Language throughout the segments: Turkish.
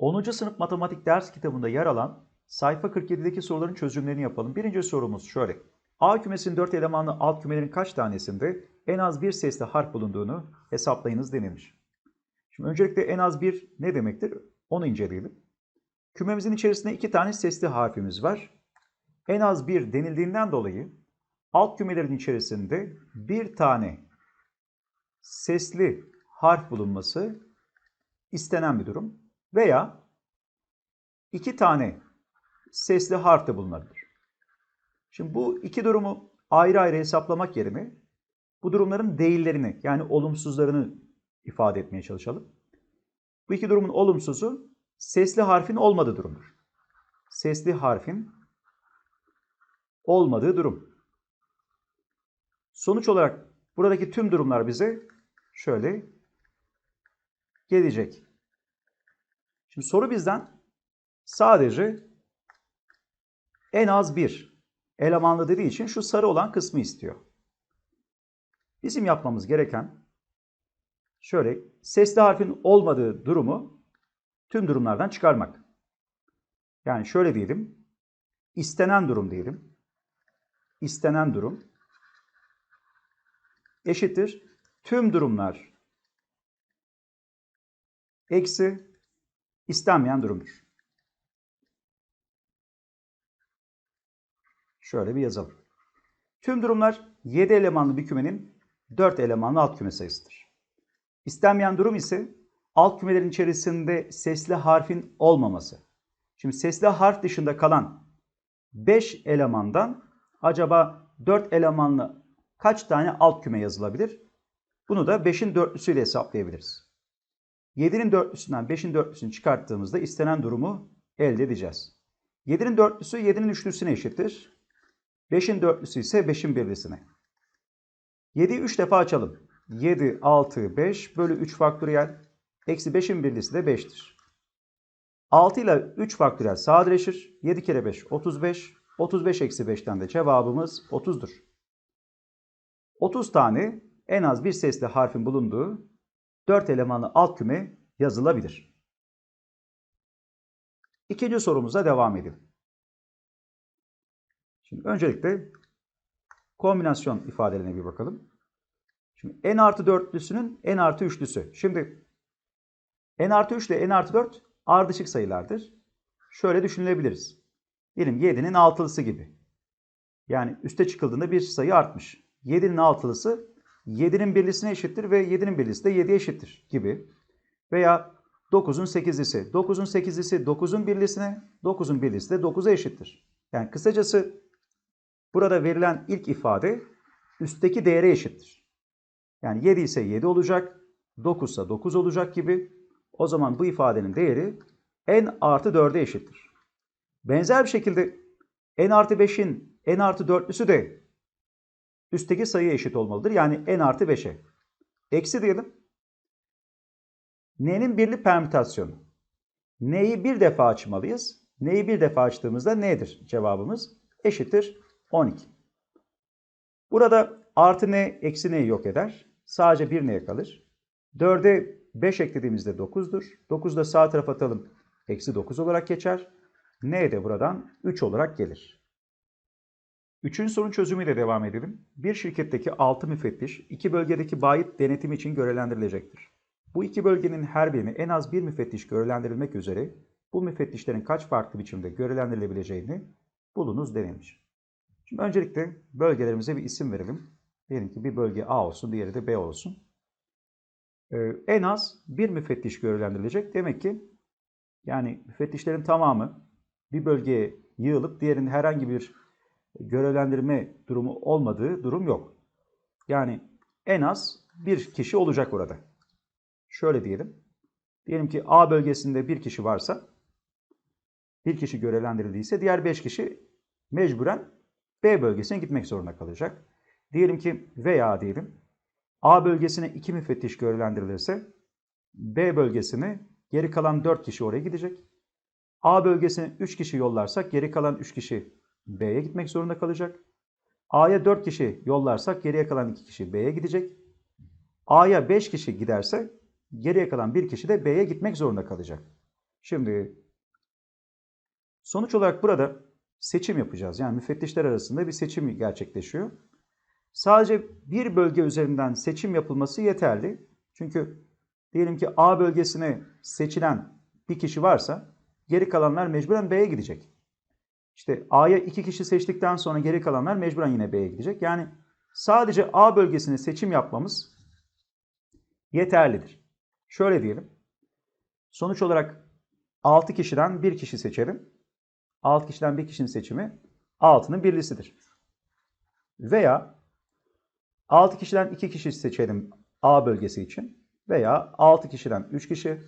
10. sınıf matematik ders kitabında yer alan sayfa 47'deki soruların çözümlerini yapalım. Birinci sorumuz şöyle. A kümesinin 4 elemanlı alt kümelerin kaç tanesinde en az bir sesli harf bulunduğunu hesaplayınız denilmiş. Şimdi öncelikle en az bir ne demektir? Onu inceleyelim. Kümemizin içerisinde iki tane sesli harfimiz var. En az bir denildiğinden dolayı alt kümelerin içerisinde bir tane sesli harf bulunması istenen bir durum veya iki tane sesli harf de bulunabilir. Şimdi bu iki durumu ayrı ayrı hesaplamak yerine bu durumların değillerini yani olumsuzlarını ifade etmeye çalışalım. Bu iki durumun olumsuzu sesli harfin olmadığı durumdur. Sesli harfin olmadığı durum. Sonuç olarak buradaki tüm durumlar bize şöyle gelecek. Şimdi soru bizden sadece en az bir elemanlı dediği için şu sarı olan kısmı istiyor. Bizim yapmamız gereken şöyle sesli harfin olmadığı durumu tüm durumlardan çıkarmak. Yani şöyle diyelim. istenen durum diyelim. İstenen durum eşittir tüm durumlar eksi istenmeyen durumdur. Şöyle bir yazalım. Tüm durumlar 7 elemanlı bir kümenin 4 elemanlı alt küme sayısıdır. İstenmeyen durum ise alt kümelerin içerisinde sesli harfin olmaması. Şimdi sesli harf dışında kalan 5 elemandan acaba 4 elemanlı kaç tane alt küme yazılabilir? Bunu da 5'in dörtlüsüyle hesaplayabiliriz. 7'nin dörtlüsünden 5'in dörtlüsünü çıkarttığımızda istenen durumu elde edeceğiz. 7'nin dörtlüsü 7'nin üçlüsüne eşittir. 5'in dörtlüsü ise 5'in birlisine. 7'yi 3 defa açalım. 7, 6, 5 bölü 3 faktöriyel. Eksi 5'in birlisi de 5'tir. 6 ile 3 faktöriyel sadeleşir. 7 kere 5, 35. 35 eksi 5'ten de cevabımız 30'dur. 30 tane en az bir sesli harfin bulunduğu 4 elemanlı alt küme yazılabilir. İkinci sorumuza devam edelim. Şimdi öncelikle kombinasyon ifadelerine bir bakalım. Şimdi n artı dörtlüsünün n artı üçlüsü. Şimdi n artı 3 ile n artı 4 ardışık sayılardır. Şöyle düşünülebiliriz. Diyelim 7'nin altılısı gibi. Yani üste çıkıldığında bir sayı artmış. 7'nin altılısı 7'nin birlisine eşittir ve 7'nin birlisi de 7'ye eşittir gibi. Veya 9'un 8'lisi. 9'un 8'lisi 9'un birlisine, 9'un birlisi de 9'a eşittir. Yani kısacası burada verilen ilk ifade üstteki değere eşittir. Yani 7 ise 7 olacak, 9 ise 9 olacak gibi. O zaman bu ifadenin değeri n artı 4'e eşittir. Benzer bir şekilde n artı 5'in n artı 4'lüsü de üstteki sayıya eşit olmalıdır. Yani n artı 5'e. Eksi diyelim. N'nin birli permütasyonu. N'yi bir defa açmalıyız. N'yi bir defa açtığımızda nedir cevabımız? Eşittir 12. Burada artı n eksi n'yi yok eder. Sadece 1 n'ye kalır. 4'e 5 eklediğimizde 9'dur. 9'u da sağ tarafa atalım. Eksi 9 olarak geçer. n de buradan 3 olarak gelir. Üçüncü sorun çözümüyle devam edelim. Bir şirketteki 6 müfettiş iki bölgedeki bayit denetim için görevlendirilecektir. Bu iki bölgenin her birini en az bir müfettiş görevlendirilmek üzere bu müfettişlerin kaç farklı biçimde görevlendirilebileceğini bulunuz denilmiş. Şimdi öncelikle bölgelerimize bir isim verelim. Diyelim ki bir bölge A olsun, diğeri de B olsun. Ee, en az bir müfettiş görevlendirilecek. Demek ki yani müfettişlerin tamamı bir bölgeye yığılıp diğerinin herhangi bir görevlendirme durumu olmadığı durum yok. Yani en az bir kişi olacak orada. Şöyle diyelim. Diyelim ki A bölgesinde bir kişi varsa, bir kişi görevlendirildiyse diğer beş kişi mecburen B bölgesine gitmek zorunda kalacak. Diyelim ki veya diyelim A bölgesine iki müfettiş görevlendirilirse B bölgesine geri kalan 4 kişi oraya gidecek. A bölgesine 3 kişi yollarsak geri kalan 3 kişi B'ye gitmek zorunda kalacak. A'ya 4 kişi yollarsak geriye kalan 2 kişi B'ye gidecek. A'ya 5 kişi giderse geriye kalan 1 kişi de B'ye gitmek zorunda kalacak. Şimdi sonuç olarak burada seçim yapacağız. Yani müfettişler arasında bir seçim gerçekleşiyor. Sadece bir bölge üzerinden seçim yapılması yeterli. Çünkü diyelim ki A bölgesine seçilen bir kişi varsa geri kalanlar mecburen B'ye gidecek. İşte A'ya iki kişi seçtikten sonra geri kalanlar mecburen yine B'ye gidecek. Yani sadece A bölgesine seçim yapmamız yeterlidir. Şöyle diyelim. Sonuç olarak 6 kişiden 1 kişi seçerim. 6 kişiden 1 kişinin seçimi 6'nın birlisidir. Veya 6 kişiden 2 kişi seçelim A bölgesi için. Veya 6 kişiden 3 kişi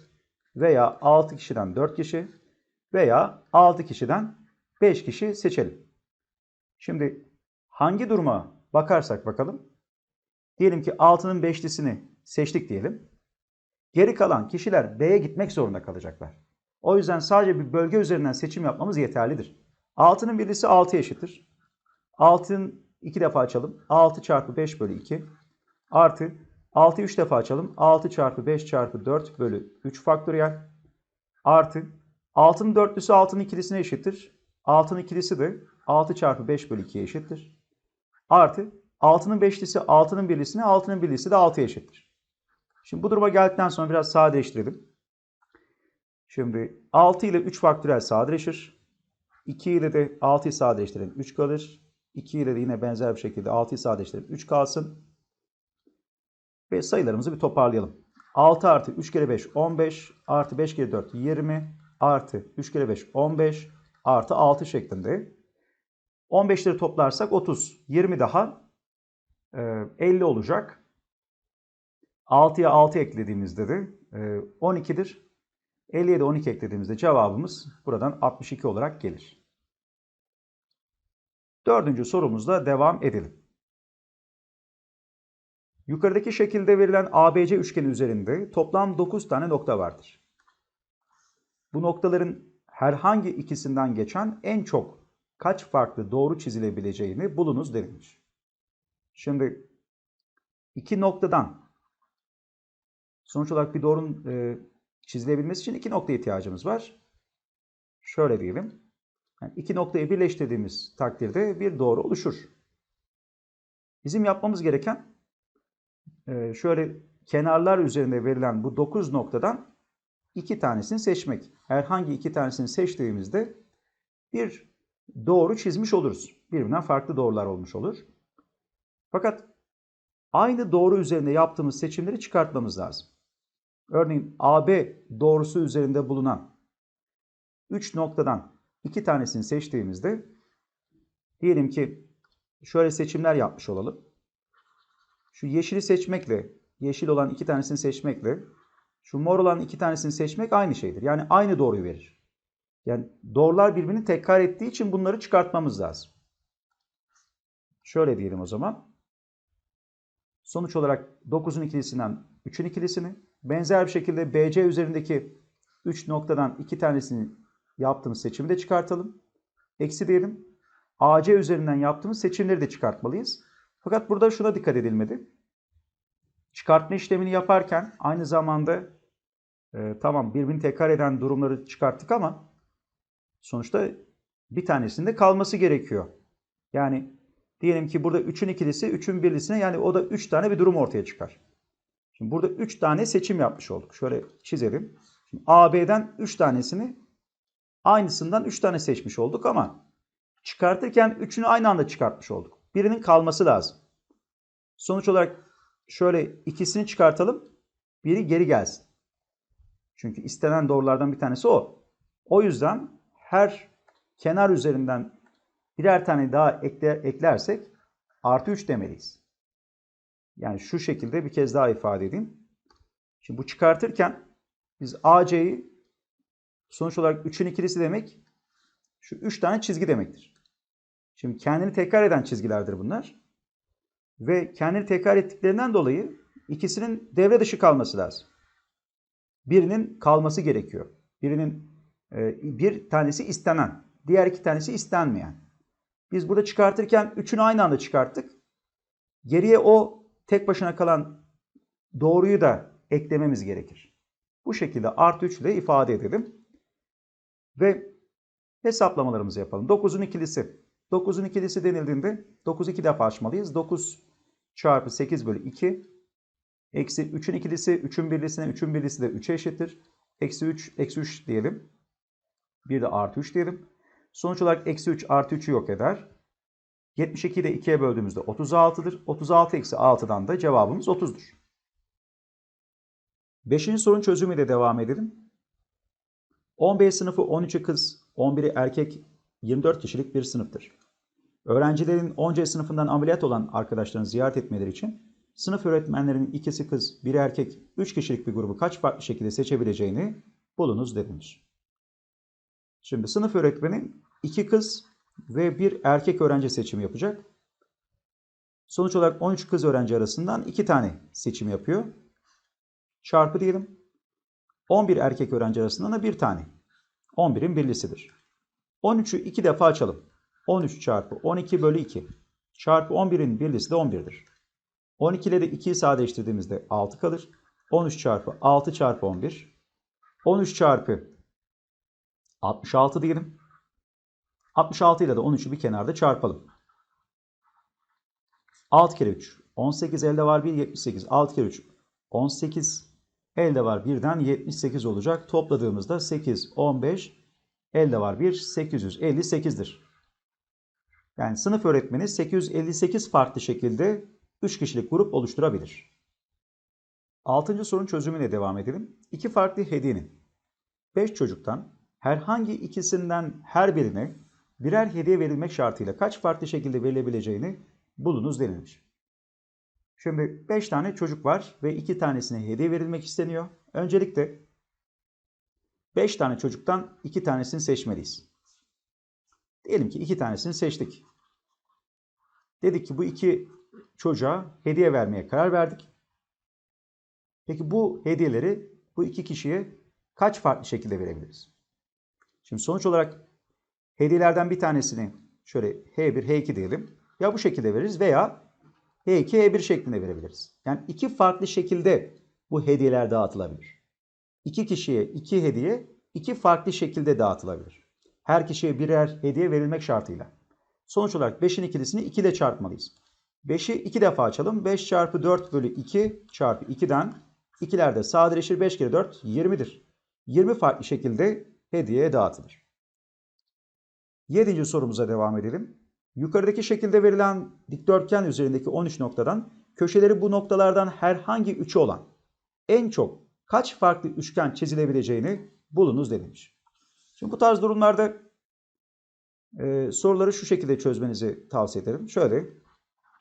veya 6 kişiden 4 kişi veya 6 kişiden 5 kişi seçelim. Şimdi hangi duruma bakarsak bakalım. Diyelim ki 6'nın 5'lisini seçtik diyelim. Geri kalan kişiler B'ye gitmek zorunda kalacaklar. O yüzden sadece bir bölge üzerinden seçim yapmamız yeterlidir. 6'nın birlisi 6 eşittir. 6'nın 2 defa açalım. 6 çarpı 5 bölü 2 artı 6'yı 3 defa açalım. 6 çarpı 5 çarpı 4 bölü 3 faktöriyel artı 6'nın dörtlüsü 6'nın ikilisine eşittir. 6'nın ikilisi de 6 çarpı 5 bölü 2'ye eşittir. Artı 6'nın beşlisi 6'nın birlisine 6'nın birlisi de 6'ya eşittir. Şimdi bu duruma geldikten sonra biraz sadeleştirelim. Şimdi 6 ile 3 faktöriyel sadeleşir. 2 ile de 6'yı sadeleştirelim 3 kalır. 2 ile de yine benzer bir şekilde 6'yı sadeleştirelim 3 kalsın. Ve sayılarımızı bir toparlayalım. 6 artı 3 kere 5 15 artı 5 kere 4 20 artı 3 kere 5 15 artı 6 şeklinde. 15'leri toplarsak 30. 20 daha e, 50 olacak. 6'ya 6 eklediğimizde de e, 12'dir. 50'ye de 12 eklediğimizde cevabımız buradan 62 olarak gelir. Dördüncü sorumuzla devam edelim. Yukarıdaki şekilde verilen ABC üçgeni üzerinde toplam 9 tane nokta vardır. Bu noktaların herhangi ikisinden geçen en çok kaç farklı doğru çizilebileceğini bulunuz denilmiş. Şimdi iki noktadan sonuç olarak bir doğrunun e, çizilebilmesi için iki nokta ihtiyacımız var. Şöyle diyelim. Yani iki noktayı birleştirdiğimiz takdirde bir doğru oluşur. Bizim yapmamız gereken e, şöyle kenarlar üzerinde verilen bu 9 noktadan iki tanesini seçmek. Herhangi iki tanesini seçtiğimizde bir doğru çizmiş oluruz. Birbirinden farklı doğrular olmuş olur. Fakat aynı doğru üzerinde yaptığımız seçimleri çıkartmamız lazım. Örneğin AB doğrusu üzerinde bulunan 3 noktadan iki tanesini seçtiğimizde diyelim ki şöyle seçimler yapmış olalım. Şu yeşili seçmekle, yeşil olan iki tanesini seçmekle şu mor olan iki tanesini seçmek aynı şeydir. Yani aynı doğruyu verir. Yani doğrular birbirini tekrar ettiği için bunları çıkartmamız lazım. Şöyle diyelim o zaman. Sonuç olarak 9'un ikilisinden 3'ün ikilisini, benzer bir şekilde BC üzerindeki 3 noktadan 2 tanesini yaptığımız seçimi de çıkartalım. Eksi diyelim. AC üzerinden yaptığımız seçimleri de çıkartmalıyız. Fakat burada şuna dikkat edilmedi. Çıkartma işlemini yaparken aynı zamanda e, tamam birbirini tekrar eden durumları çıkarttık ama sonuçta bir tanesinde kalması gerekiyor. Yani diyelim ki burada 3'ün ikilisi 3'ün birlisine yani o da 3 tane bir durum ortaya çıkar. Şimdi burada 3 tane seçim yapmış olduk. Şöyle çizelim. Şimdi AB'den 3 tanesini aynısından 3 tane seçmiş olduk ama çıkartırken 3'ünü aynı anda çıkartmış olduk. Birinin kalması lazım. Sonuç olarak şöyle ikisini çıkartalım. Biri geri gelsin. Çünkü istenen doğrulardan bir tanesi o. O yüzden her kenar üzerinden birer tane daha ekle, eklersek artı 3 demeliyiz. Yani şu şekilde bir kez daha ifade edeyim. Şimdi bu çıkartırken biz AC'yi sonuç olarak 3'ün ikilisi demek şu 3 tane çizgi demektir. Şimdi kendini tekrar eden çizgilerdir bunlar. Ve kendini tekrar ettiklerinden dolayı ikisinin devre dışı kalması lazım. Birinin kalması gerekiyor. Birinin e, bir tanesi istenen, diğer iki tanesi istenmeyen. Biz burada çıkartırken üçünü aynı anda çıkarttık. Geriye o tek başına kalan doğruyu da eklememiz gerekir. Bu şekilde artı 3 ile ifade edelim. Ve hesaplamalarımızı yapalım. 9'un ikilisi. 9'un ikilisi denildiğinde 9 iki defa açmalıyız. 9 çarpı 8 bölü 2 eksi 3'ün ikilisi 3'ün birlisine 3'ün birlisi de 3'e eşittir. Eksi 3 eksi 3 diyelim. Bir de artı 3 diyelim. Sonuç olarak eksi 3 artı 3'ü yok eder. 72'yi de 2'ye böldüğümüzde 36'dır. 36 eksi 6'dan da cevabımız 30'dur. Beşinci sorun çözümüyle devam edelim. 15 sınıfı 13'ü kız, 11'i erkek 24 kişilik bir sınıftır. Öğrencilerin 10C sınıfından ameliyat olan arkadaşlarını ziyaret etmeleri için sınıf öğretmenlerinin ikisi kız, biri erkek, 3 kişilik bir grubu kaç farklı şekilde seçebileceğini bulunuz denilmiş. Şimdi sınıf öğretmeni iki kız ve bir erkek öğrenci seçimi yapacak. Sonuç olarak 13 kız öğrenci arasından 2 tane seçim yapıyor. Çarpı diyelim. 11 erkek öğrenci arasından da 1 tane. 11'in birlisidir. 13'ü 2 defa açalım. 13 çarpı 12 bölü 2. Çarpı 11'in birlisi de 11'dir. 12 ile de 2'yi sadeleştirdiğimizde 6 kalır. 13 çarpı 6 çarpı 11. 13 çarpı 66 diyelim. 66 ile de 13'ü bir kenarda çarpalım. 6 kere 3. 18 elde var 1 78. 6 kere 3. 18 elde var 1'den 78 olacak. Topladığımızda 8 15 elde var 1 858'dir. Yani sınıf öğretmeni 858 farklı şekilde 3 kişilik grup oluşturabilir. Altıncı sorun çözümüne devam edelim. İki farklı hediyenin 5 çocuktan herhangi ikisinden her birine birer hediye verilmek şartıyla kaç farklı şekilde verilebileceğini bulunuz denilmiş. Şimdi 5 tane çocuk var ve 2 tanesine hediye verilmek isteniyor. Öncelikle 5 tane çocuktan 2 tanesini seçmeliyiz. Diyelim ki 2 tanesini seçtik. Dedik ki bu iki çocuğa hediye vermeye karar verdik. Peki bu hediyeleri bu iki kişiye kaç farklı şekilde verebiliriz? Şimdi sonuç olarak hediyelerden bir tanesini şöyle H1, H2 diyelim. Ya bu şekilde veririz veya H2, H1 şeklinde verebiliriz. Yani iki farklı şekilde bu hediyeler dağıtılabilir. İki kişiye iki hediye iki farklı şekilde dağıtılabilir. Her kişiye birer hediye verilmek şartıyla. Sonuç olarak 5'in ikilisini 2 ile çarpmalıyız. 5'i 2 defa açalım. 5 çarpı 4 bölü 2 çarpı 2'den 2'ler de sadeleşir. 5 kere 4 20'dir. 20 farklı şekilde hediyeye dağıtılır. 7. sorumuza devam edelim. Yukarıdaki şekilde verilen dikdörtgen üzerindeki 13 noktadan köşeleri bu noktalardan herhangi 3'ü olan en çok kaç farklı üçgen çizilebileceğini bulunuz denilmiş. Şimdi bu tarz durumlarda e, soruları şu şekilde çözmenizi tavsiye ederim. Şöyle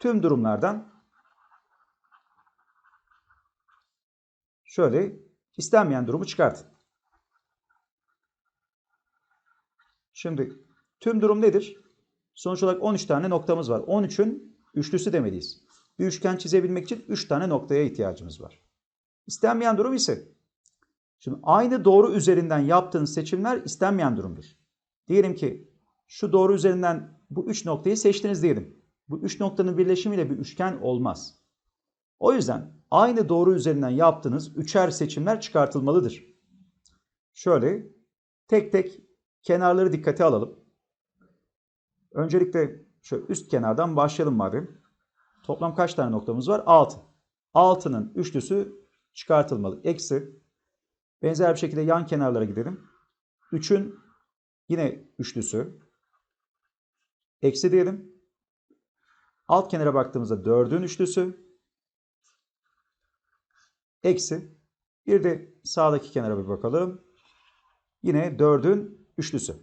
tüm durumlardan şöyle istenmeyen durumu çıkartın. Şimdi tüm durum nedir? Sonuç olarak 13 tane noktamız var. 13'ün üçlüsü demeliyiz. Bir üçgen çizebilmek için 3 tane noktaya ihtiyacımız var. İstenmeyen durum ise şimdi aynı doğru üzerinden yaptığınız seçimler istenmeyen durumdur. Diyelim ki şu doğru üzerinden bu 3 noktayı seçtiniz diyelim. Bu 3 noktanın birleşimiyle bir üçgen olmaz. O yüzden aynı doğru üzerinden yaptığınız üçer seçimler çıkartılmalıdır. Şöyle tek tek kenarları dikkate alalım. Öncelikle şu üst kenardan başlayalım madem. Toplam kaç tane noktamız var? 6. 6'nın üçlüsü çıkartılmalı. Eksi. Benzer bir şekilde yan kenarlara gidelim. 3'ün yine üçlüsü. Eksi diyelim. Alt kenara baktığımızda 4'ün üçlüsü. Eksi. Bir de sağdaki kenara bir bakalım. Yine 4'ün üçlüsü.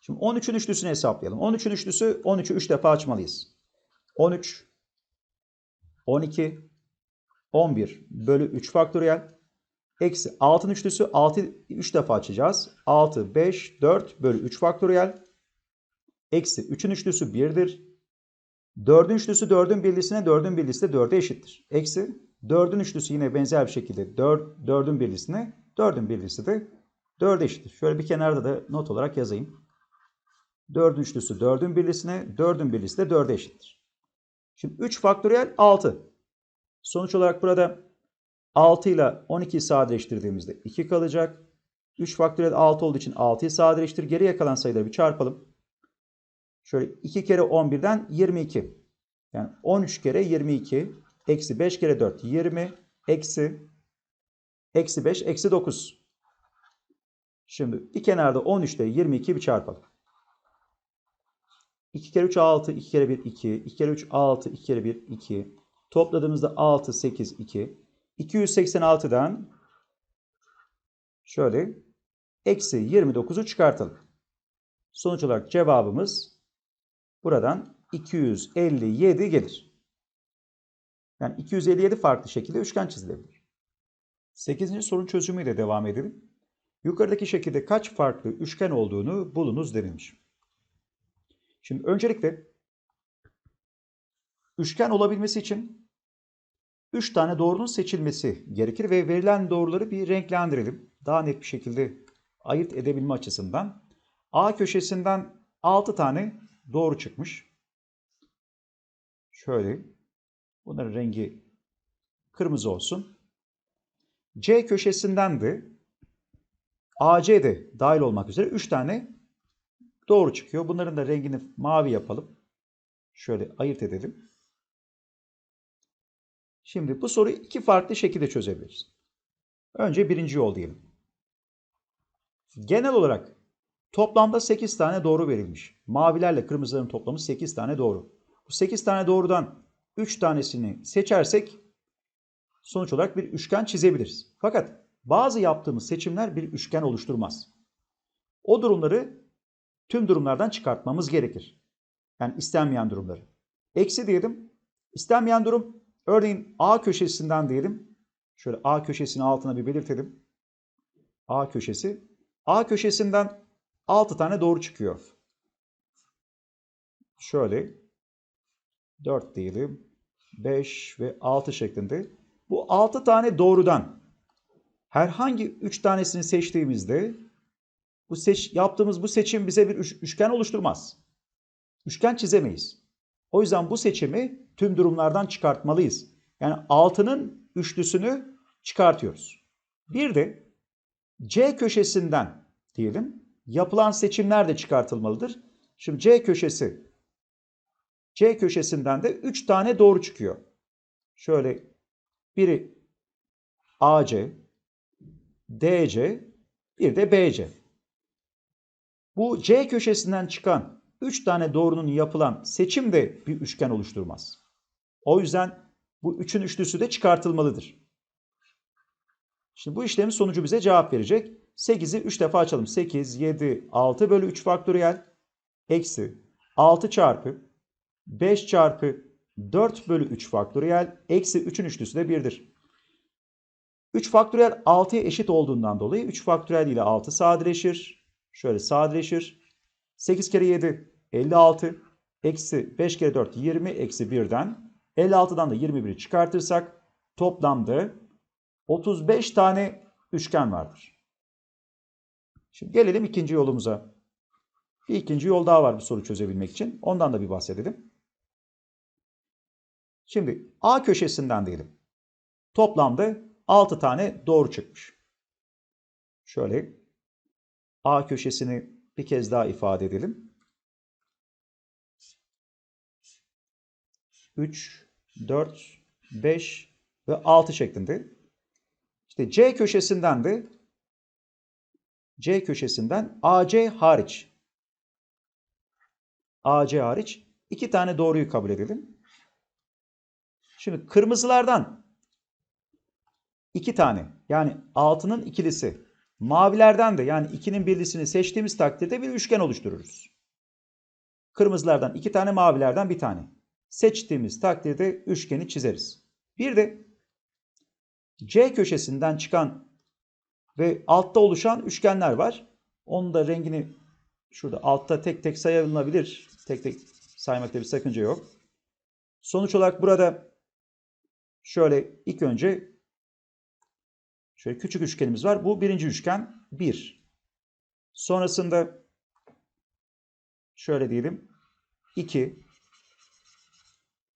Şimdi 13'ün üçlüsünü hesaplayalım. 13'ün üçlüsü 13'ü 3 defa açmalıyız. 13, 12, 11 bölü 3 faktöriyel. Eksi 6'ın üçlüsü 6'yı 3 defa açacağız. 6, 5, 4 bölü 3 faktöriyel. Eksi 3'ün üçlüsü 1'dir. 4'ün üçlüsü 4'ün birlisine 4'ün birlisi de 4'e eşittir. Eksi 4'ün üçlüsü yine benzer bir şekilde 4, 4'ün birlisine 4'ün birlisi de 4'e eşittir. Şöyle bir kenarda da not olarak yazayım. 4'ün üçlüsü 4'ün birlisine, 4'ün birlisi de 4'e eşittir. Şimdi 3 faktöriyel 6. Sonuç olarak burada 6 ile 12'yi sadeleştirdiğimizde 2 kalacak. 3 faktöriyel 6 olduğu için 6'yı sadeleştir. Geriye kalan sayıları bir çarpalım. Şöyle 2 kere 11'den 22. Yani 13 kere 22. Eksi 5 kere 4 20. Eksi eksi 5 eksi 9. Şimdi bir kenarda 13 ile 22 bir çarpalım. 2 kere 3 6, 2 kere 1 2, 2 kere 3 6, 2 kere 1 2. Topladığımızda 6, 8, 2. 286'dan şöyle eksi 29'u çıkartalım. Sonuç olarak cevabımız buradan 257 gelir. Yani 257 farklı şekilde üçgen çizilebilir. 8. sorun çözümüyle devam edelim. Yukarıdaki şekilde kaç farklı üçgen olduğunu bulunuz denilmiş. Şimdi öncelikle üçgen olabilmesi için 3 tane doğrunun seçilmesi gerekir ve verilen doğruları bir renklendirelim. Daha net bir şekilde ayırt edebilme açısından. A köşesinden 6 tane doğru çıkmış. Şöyle. Bunların rengi kırmızı olsun. C köşesinden de AC de dahil olmak üzere 3 tane doğru çıkıyor. Bunların da rengini mavi yapalım. Şöyle ayırt edelim. Şimdi bu soruyu iki farklı şekilde çözebiliriz. Önce birinci yol diyelim. Genel olarak toplamda 8 tane doğru verilmiş. Mavilerle kırmızıların toplamı 8 tane doğru. Bu 8 tane doğrudan 3 tanesini seçersek sonuç olarak bir üçgen çizebiliriz. Fakat bazı yaptığımız seçimler bir üçgen oluşturmaz. O durumları tüm durumlardan çıkartmamız gerekir. Yani istenmeyen durumları. Eksi diyelim. İstenmeyen durum örneğin A köşesinden diyelim. Şöyle A köşesini altına bir belirtelim. A köşesi. A köşesinden 6 tane doğru çıkıyor. Şöyle 4 diyelim. 5 ve 6 şeklinde. Bu 6 tane doğrudan herhangi 3 tanesini seçtiğimizde bu seç, yaptığımız bu seçim bize bir üçgen oluşturmaz. Üçgen çizemeyiz. O yüzden bu seçimi tüm durumlardan çıkartmalıyız. Yani 6'nın üçlüsünü çıkartıyoruz. Bir de C köşesinden diyelim yapılan seçimler de çıkartılmalıdır. Şimdi C köşesi C köşesinden de 3 tane doğru çıkıyor. Şöyle biri AC, DC, bir de BC. Bu C köşesinden çıkan 3 tane doğrunun yapılan seçim de bir üçgen oluşturmaz. O yüzden bu üçün üçlüsü de çıkartılmalıdır. Şimdi bu işlemin sonucu bize cevap verecek. 8'i 3 defa açalım. 8, 7, 6 bölü 3 faktöriyel eksi 6 çarpı 5 çarpı 4 bölü 3 faktöriyel eksi 3'ün üçlüsü de 1'dir. 3 faktöriyel 6'ya eşit olduğundan dolayı 3 faktöriyel ile 6 sadeleşir. Şöyle sadeleşir. 8 kere 7 56 eksi 5 kere 4 20 eksi 1'den 56'dan da 21'i çıkartırsak toplamda 35 tane üçgen vardır. Şimdi gelelim ikinci yolumuza. Bir ikinci yol daha var bu soru çözebilmek için. Ondan da bir bahsedelim. Şimdi A köşesinden diyelim. Toplamda 6 tane doğru çıkmış. Şöyle A köşesini bir kez daha ifade edelim. 3, 4, 5 ve 6 şeklinde. İşte C köşesinden de C köşesinden AC hariç AC hariç iki tane doğruyu kabul edelim. Şimdi kırmızılardan iki tane yani altının ikilisi mavilerden de yani ikinin birlisini seçtiğimiz takdirde bir üçgen oluştururuz. Kırmızılardan iki tane mavilerden bir tane. Seçtiğimiz takdirde üçgeni çizeriz. Bir de C köşesinden çıkan ve altta oluşan üçgenler var. Onun da rengini şurada altta tek tek sayılabilir. Tek tek saymakta bir sakınca yok. Sonuç olarak burada şöyle ilk önce şöyle küçük üçgenimiz var. Bu birinci üçgen 1. Sonrasında şöyle diyelim 2.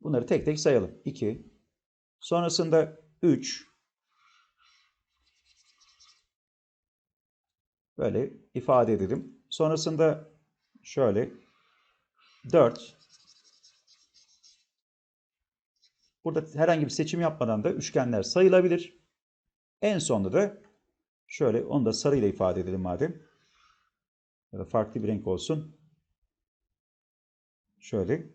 Bunları tek tek sayalım. 2. Sonrasında 3. Böyle ifade edelim. Sonrasında şöyle 4 Burada herhangi bir seçim yapmadan da üçgenler sayılabilir. En sonunda da şöyle onu da sarıyla ifade edelim madem. Ya da farklı bir renk olsun. Şöyle.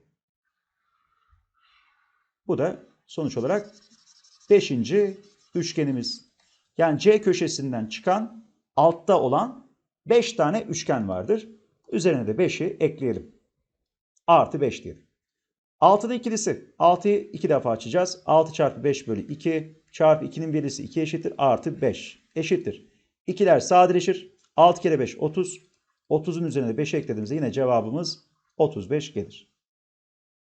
Bu da sonuç olarak 5. üçgenimiz. Yani C köşesinden çıkan altta olan 5 tane üçgen vardır. Üzerine de 5'i ekleyelim. Artı 5 diyelim. 6'da ikilisi. 6'yı 2 defa açacağız. 6 çarpı 5 bölü 2 çarpı 2'nin birisi 2 eşittir. Artı 5 eşittir. İkiler sadeleşir. 6 kere 5 30. 30'un üzerine 5 eklediğimizde yine cevabımız 35 gelir.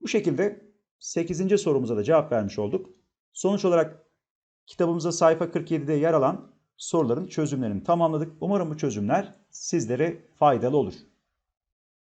Bu şekilde 8. sorumuza da cevap vermiş olduk. Sonuç olarak kitabımızda sayfa 47'de yer alan soruların çözümlerini tamamladık. Umarım bu çözümler sizlere faydalı olur.